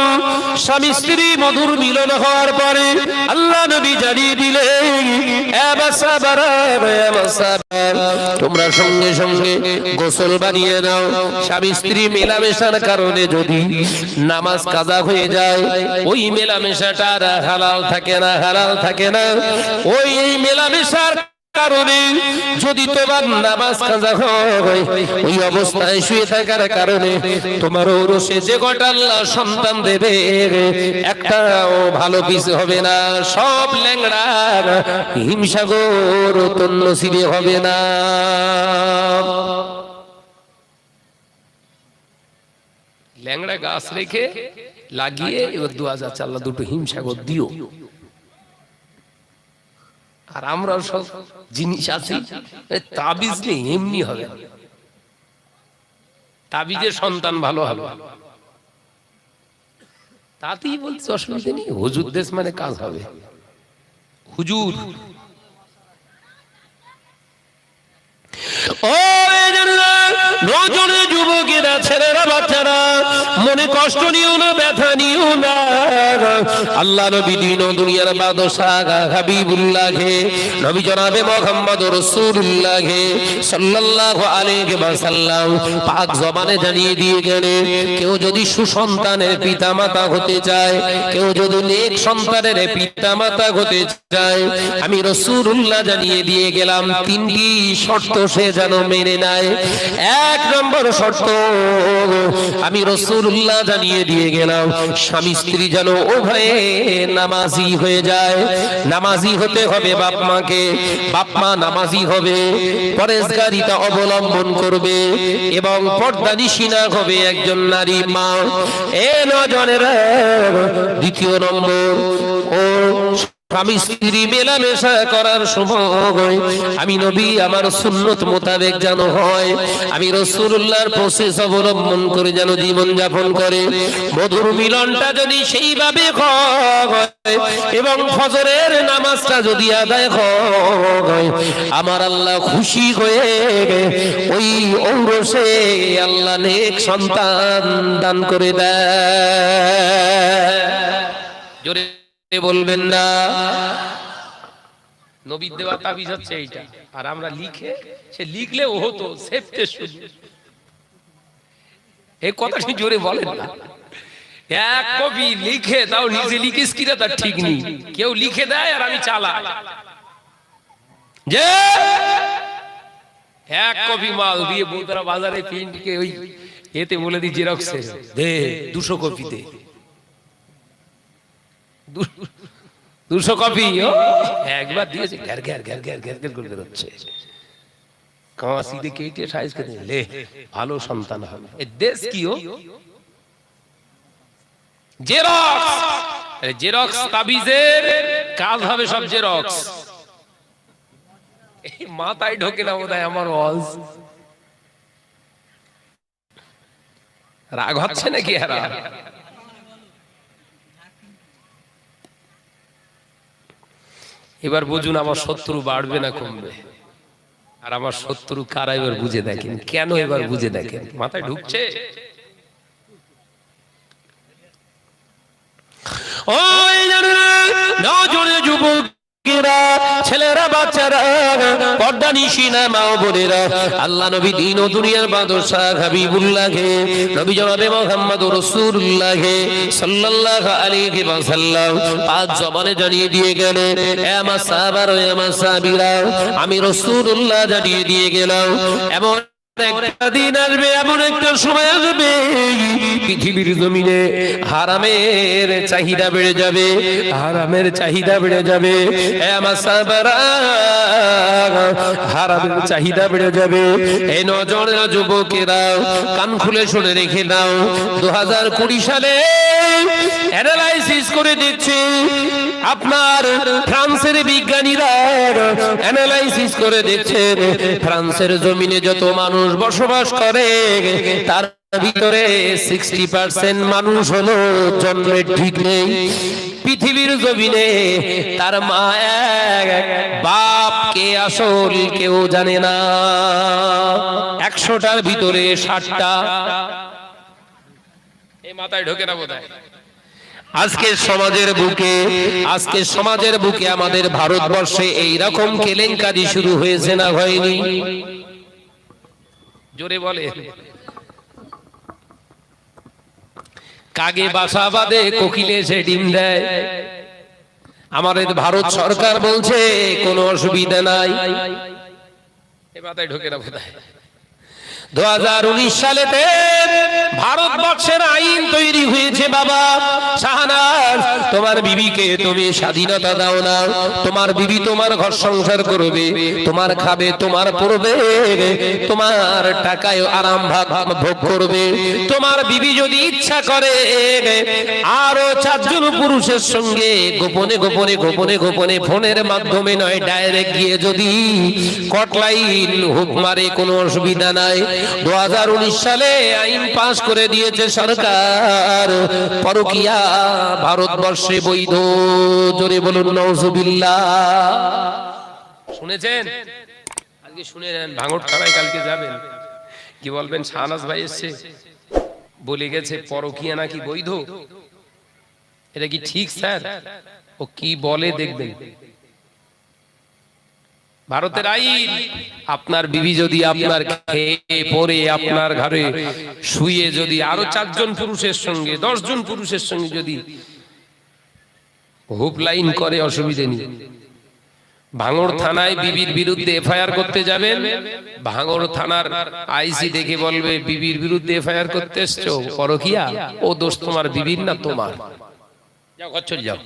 নম্বর স্বামী স্ত্রী মধুর মিলন হওয়ার পরে আল্লাহ নবী জানিয়ে মাসাবারা, তোমরা সঙ্গে সঙ্গে গোসল বানিয়ে নাও। স্বামী স্ত্রী মেলামেশার কারণে যদি নামাজ কাজা হয়ে যায় ওই মেলামেশাটা হালাল থাকে না হালাল থাকে না। ওই মেলামেশার কারণে যদি তোমার নামাজ কাজা হয় ওই অবস্থায় শুয়ে থাকার কারণে তোমার ওরসে যে কটা সন্তান দেবে, একটাও ভালো পিস হবে না, সব ল্যাংড়া, হিমসাগর তন্ন সিরে হবে না। ল্যাংড়া গাছ রেখে লাগিয়ে এবার দু হাজার চাল্লা দুটো হিমসাগর দিও। আর আমরা সব জিনিস আছি। তাবিজ নেই এমনি হবে। তাবিজের সন্তান ভালো হবে। তাতেই বলছে, অসুবিধা নেই, হুজুর দেশ মানে কাজ হবে। হুজুর। ও নজনে যুবকেরা, ছেলেরা, বাচ্চারা মনে কষ্ট নিও না, ব্যথা নিও না। আল্লাহ নবী দিন দুনিয়ার বাদশাহ হাবিবুল্লাহে নবী জনাবে মোহাম্মদ রাসূলুল্লাহে সাল্লাল্লাহু আলাইহি ওয়াসাল্লাম পাক জবানে জানিয়ে দিয়ে গেলেন, কেউ যদি সুসন্তানের পিতামাতা হতে চায়, কেউ যদি নেক সন্তানের পিতামাতা হতে চায়, আমি রাসূলুল্লাহ জানিয়ে দিয়ে গেলাম, তিনটি শর্ত সে যেন মেনে নেয়। এক নম্বর শর্ত, আমি রসুল্লাহ জানিয়ে দিয়ে গেলাম, স্বামী স্ত্রী যেন উভয়ে নামাজি হয়ে যায়। নামাজি হতে হবে বাপ মাকে, বাপ মা নামাজি হবে পরেশগারিতা অবলম্বন করবে এবং পর্দা নিশিনা হবে একজন নারী মা। এ নজনের দ্বিতীয় নম্বর, ও স্বামী স্ত্রী মেলামেশা করার সময় আমি নবী, আমার সুন্নত মোতাবেক যেন হয়, আমি রসুল্লাহর প্রসেস অবলম্বন করে যেন জীবন যাপন করে। মধুর মিলনটা যদি সেইভাবে এবং ফজরের নামাজটা যদি আদায় হয়, আমার আল্লাহ খুশি হয়ে ওই ঔরসে আল্লাহ নেক সন্তান দান করে দেয়। বলবেন না। নবীর দেওয়া তাবিজ হচ্ছে এইটা। আর আমরা লিখে, সে লিখলে ও হতো সেফতে শুধু। এই কথাটি জোরে বলেন না। এক কপি লিখে তাও নিজে লিখিস কিনা তার ঠিক নেই। কেউ লিখে দেয় আর আমি চালা যে এক কপি মাল দিয়ে বউতারা বাজারে প্রিন্টকে ওই এতে বলে দিই জেরক্সে দে, দুশো কপি দে দু- দুশো কপি একবার দিয়েছে। ঘ্যার ঘ্যার ঘ্যার ঘ্যার ঘ্যার ঘ্যার করে বেরোচ্ছে। সাইজ করে লে, ভালো সন্তান হবে। এ, দেশ কি, ও? জেরক্স! জেরক্স তাবিজের কাজ হবে সব জেরক্স। মাথায় ঢোকে না বোধ আমার ওয়াজ রাগ হচ্ছে নাকি এরা এবার বুঝুন আমার শত্রু বাড়বে না কমবে। আর আমার শত্রু কারা এবার বুঝে দেখেন? কেন এবার বুঝে দেখেন? মাথায় ঢুকছে? ওই জানেনা, পর্দা নিশিনা মা বোনেরা, আল্লাহ নবী দিন ও দুনিয়ার বাদশাহ নবী জনাবে মোহাম্মদ সাল্লাল্লাহু আলাইহি পাঁচ জবানে জানিয়ে দিয়ে গেলেন আমার সাহাবার ও আমার সাহাবীরা, আমি রাসূলুল্লাহ জানিয়ে দিয়ে গেলাম, এমন এমন একটা সময় হারামের চাহিদা বেড়ে যাবে, হারামের চাহিদা বেড়ে যাবে চাহিদা বেড়ে যাবে। যুবকেরা, কান খুলে শুনে রেখে দাও, দু হাজার কুড়ি সালে অ্যানালাইসিস করে দেখছে আপনার ফ্রান্সের বিজ্ঞানীরা অ্যানালাইসিস করে দেখছেন ফ্রান্সের জমিনে যত মানুষ বসবাস করে, তার ভিতরে সিক্সটি পার্সেন্ট মানুষ হলো জন্মের ঠিক নেই। পৃথিবীর জমিনে তার মা এক, বাপ কে আসল কেউ জানে না। একশোটার ভিতরে ষাটটা। এই মাথায় ঢোকে না বোধ আজকে সমাজের বুকে, আজকে সমাজের বুকে আমাদের ভারতবর্ষে এই রকম কেলেঙ্কারি শুরু হয়েছে না হয়নি? জোরে বলে কাগে বাসা বাঁধে, কোকিলে সে ডিম দেয়। আমাদের ভারত সরকার বলছে, কোনো অসুবিধা নাই। এ মাথায় ঢোকে না দু হাজার উনিশ সালেতে ভারতবর্ষের আইন তৈরি হয়েছে বাবা। শাহানাজ তোমার বিবিকে তুমি স্বাধীনতা দাও না। তোমার বিবি তোমার ঘর সংসার করবে, তোমার খাবে, তোমার পড়বে, তোমার টাকায় আরাম ভাগ ভোগ করবে। তোমার বিবি যদি ইচ্ছা করে, আরও চারজন পুরুষের সঙ্গে গোপনে গোপনে গোপনে গোপনে ফোনের মাধ্যমে নয়, ডাইরেক্ট গিয়ে যদি কটলাইন হুক মারে, কোনো অসুবিধা নাই। দু হাজার উনিশ সালে আইন পাশ করে দিয়েছে সরকার, পরকিয়া, ভারতবর্ষে বৈধ। জোরে বলুন নওজুবিল্লাহ শুনেছেন? আজকে শুনে নেন ভাঙড় থানায় কালকে যাবেন। কি বলবেন শাহনাজ ভাই এসছে। বলে গেছে পরকিয়া নাকি বৈধ? এটা কি ঠিক স্যার? ও কি বলে দেখবেন। ভারতের আইন আপনার বিবি যদি আপনার খেয়ে পরে আপনার ঘরে শুয়ে যদি আরও চারজন পুরুষের সঙ্গে দশজন পুরুষের সঙ্গে যদি হুপ লাইন করে অসুবিধে নেই। ভাঙর থানায় বিবির বিরুদ্ধে এফআইআর করতে যাবেন। ভাঙর থানার আইসি দেখে বলবে, বিবির বিরুদ্ধে এফআইআর করতে এসছো, পরকিয়া? ও দোষ তোমার বিবির না তোমার? যাও যাও।